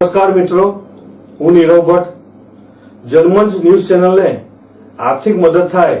નમસ્કાર મિત્રો હું નીરવ ભટ્ટ. જર્મન્સ ન્યૂઝ ચેનલને આર્થિક મદદ થાય